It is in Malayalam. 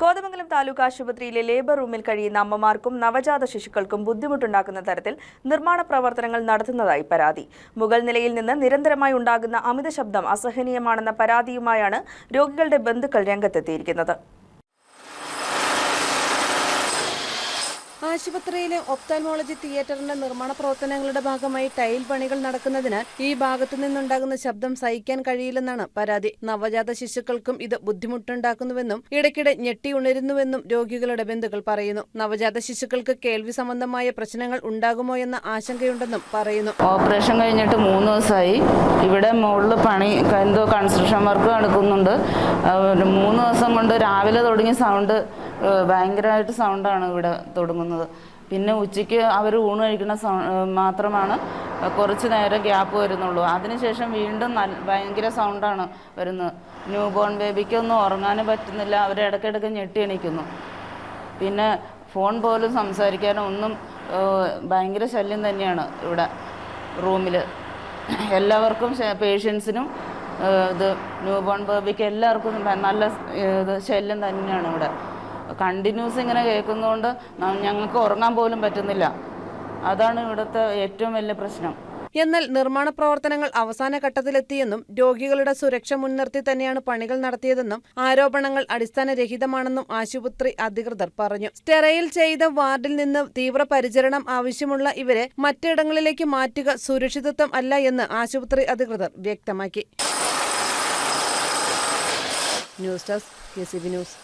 കോതമംഗലം താലൂക്ക് ആശുപത്രിയിലെ ലേബർ റൂമിൽ കഴിയുന്ന അമ്മമാർക്കും നവജാത ശിശുക്കൾക്കും ബുദ്ധിമുട്ടുണ്ടാക്കുന്ന തരത്തിൽ നിർമ്മാണ പ്രവർത്തനങ്ങൾ നടത്തുന്നതായി പരാതി. മുകൾ നിലയിൽ നിന്ന് നിരന്തരമായി ഉണ്ടാകുന്ന അമിത ശബ്ദം അസഹനീയമാണെന്ന പരാതിയുമായാണ് രോഗികളുടെ ബന്ധുക്കൾ രംഗത്തെത്തിയിരിക്കുന്നത്. ആശുപത്രിയിലെ ഒപ്താൽമോളജി തിയേറ്ററിന്റെ നിർമ്മാണ പ്രവർത്തനങ്ങളുടെ ഭാഗമായി ടൈൽ പണികൾ നടക്കുന്നതിനാൽ ഈ ഭാഗത്തു നിന്നുണ്ടാകുന്ന ശബ്ദം സഹിക്കാൻ കഴിയില്ലെന്നാണ് പരാതി. നവജാത ശിശുക്കൾക്കും ഇത് ബുദ്ധിമുട്ടുണ്ടാക്കുന്നുവെന്നും ഇടയ്ക്കിടെ ഞെട്ടി ഉണരുന്നുവെന്നും രോഗികളുടെ ബന്ധുക്കൾ പറയുന്നു. നവജാത ശിശുക്കൾക്ക് കേൾവി സംബന്ധമായ പ്രശ്നങ്ങൾ ഉണ്ടാകുമോ എന്ന ആശങ്കയുണ്ടെന്നും പറയുന്നു. ഓപ്പറേഷൻ കഴിഞ്ഞിട്ട് മൂന്ന് ദിവസമായി. ഇവിടെ മുകളിൽ പണി എന്തോ കൺസ്ട്രക്ഷൻ വർക്ക് നടക്കുന്നുണ്ട്. മൂന്ന് ദിവസം കൊണ്ട് രാവിലെ തുടങ്ങിയ സൗണ്ട് ഭയങ്കരമായിട്ട് സൗണ്ടാണ് ഇവിടെ തുടങ്ങുന്നത്. പിന്നെ ഉച്ചയ്ക്ക് അവർ ഊണ് കഴിക്കുന്ന മാത്രമാണ് കുറച്ച് നേരം ഗ്യാപ്പ് വരുന്നുള്ളൂ. അതിനുശേഷം വീണ്ടും നല്ല ഭയങ്കര സൗണ്ടാണ് വരുന്നത്. ന്യൂ ബോൺ ബേബിക്കൊന്നും ഉറങ്ങാനും പറ്റുന്നില്ല. അവർ ഇടയ്ക്കിടയ്ക്ക് ഞെട്ടി എണീക്കുന്നു. പിന്നെ ഫോൺ പോലും സംസാരിക്കാനും ഒന്നും ഭയങ്കര ശല്യം തന്നെയാണ് ഇവിടെ റൂമിൽ എല്ലാവർക്കും പേഷ്യൻസിനും ഇത് ന്യൂ ബോൺ ബേബിക്ക് എല്ലാവർക്കും നല്ല ഇത് ശല്യം തന്നെയാണ് ഇവിടെ. കണ്ടിന്യൂസ് ഇങ്ങനെ കേൾക്കുന്നതുകൊണ്ട് ഞങ്ങൾക്ക് ഉറങ്ങാൻ പോലും പറ്റുന്നില്ല. അതാണ് ഇവിടുത്തെ ഏറ്റവും വലിയ പ്രശ്നം. എന്നാൽ നിർമ്മാണ പ്രവർത്തനങ്ങൾ അവസാന ഘട്ടത്തിലെത്തിയെന്നും രോഗികളുടെ സുരക്ഷ മുൻനിർത്തി തന്നെയാണ് പണികൾ നടത്തിയതെന്നും ആരോപണങ്ങൾ അടിസ്ഥാനരഹിതമാണെന്നും ആശുപത്രി അധികൃതർ പറഞ്ഞു. സ്റ്റെറയിൽ ചെയ്ത വാർഡിൽ നിന്ന് തീവ്രപരിചരണം ആവശ്യമുള്ള ഇവരെ മറ്റിടങ്ങളിലേക്ക് മാറ്റുക സുരക്ഷിതത്വം അല്ല എന്ന് ആശുപത്രി അധികൃതർ വ്യക്തമാക്കി. News desk news.